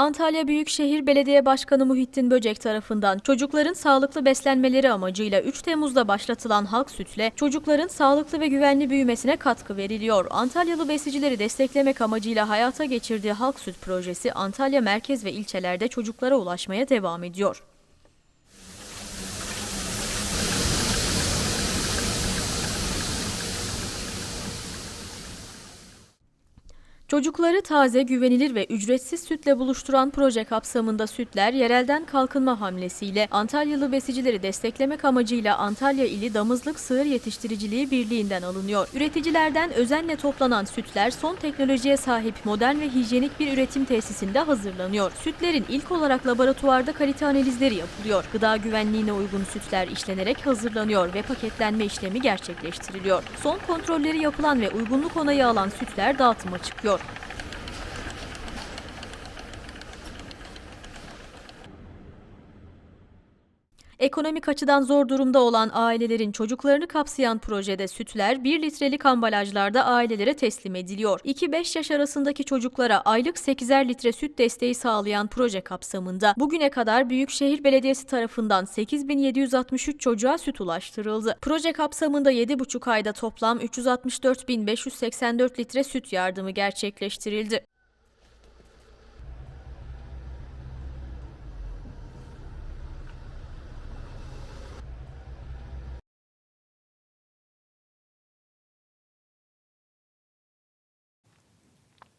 Antalya Büyükşehir Belediye Başkanı Muhittin Böcek tarafından çocukların sağlıklı beslenmeleri amacıyla 3 Temmuz'da başlatılan halk sütle çocukların sağlıklı ve güvenli büyümesine katkı veriliyor. Antalyalı besicileri desteklemek amacıyla hayata geçirdiği halk süt projesi Antalya merkez ve ilçelerde çocuklara ulaşmaya devam ediyor. Çocukları taze, güvenilir ve ücretsiz sütle buluşturan proje kapsamında sütler yerelden kalkınma hamlesiyle Antalyalı besicileri desteklemek amacıyla Antalya ili Damızlık Sığır Yetiştiriciliği Birliği'nden alınıyor. Üreticilerden özenle toplanan sütler son teknolojiye sahip modern ve hijyenik bir üretim tesisinde hazırlanıyor. Sütlerin ilk olarak laboratuvarda kalite analizleri yapılıyor. Gıda güvenliğine uygun sütler işlenerek hazırlanıyor ve paketlenme işlemi gerçekleştiriliyor. Son kontrolleri yapılan ve uygunluk onayı alan sütler dağıtıma çıkıyor. Ekonomik açıdan zor durumda olan ailelerin çocuklarını kapsayan projede sütler 1 litrelik ambalajlarda ailelere teslim ediliyor. 2-5 yaş arasındaki çocuklara aylık 8'er litre süt desteği sağlayan proje kapsamında bugüne kadar Büyükşehir Belediyesi tarafından 8763 çocuğa süt ulaştırıldı. Proje kapsamında 7,5 ayda toplam 364.584 litre süt yardımı gerçekleştirildi.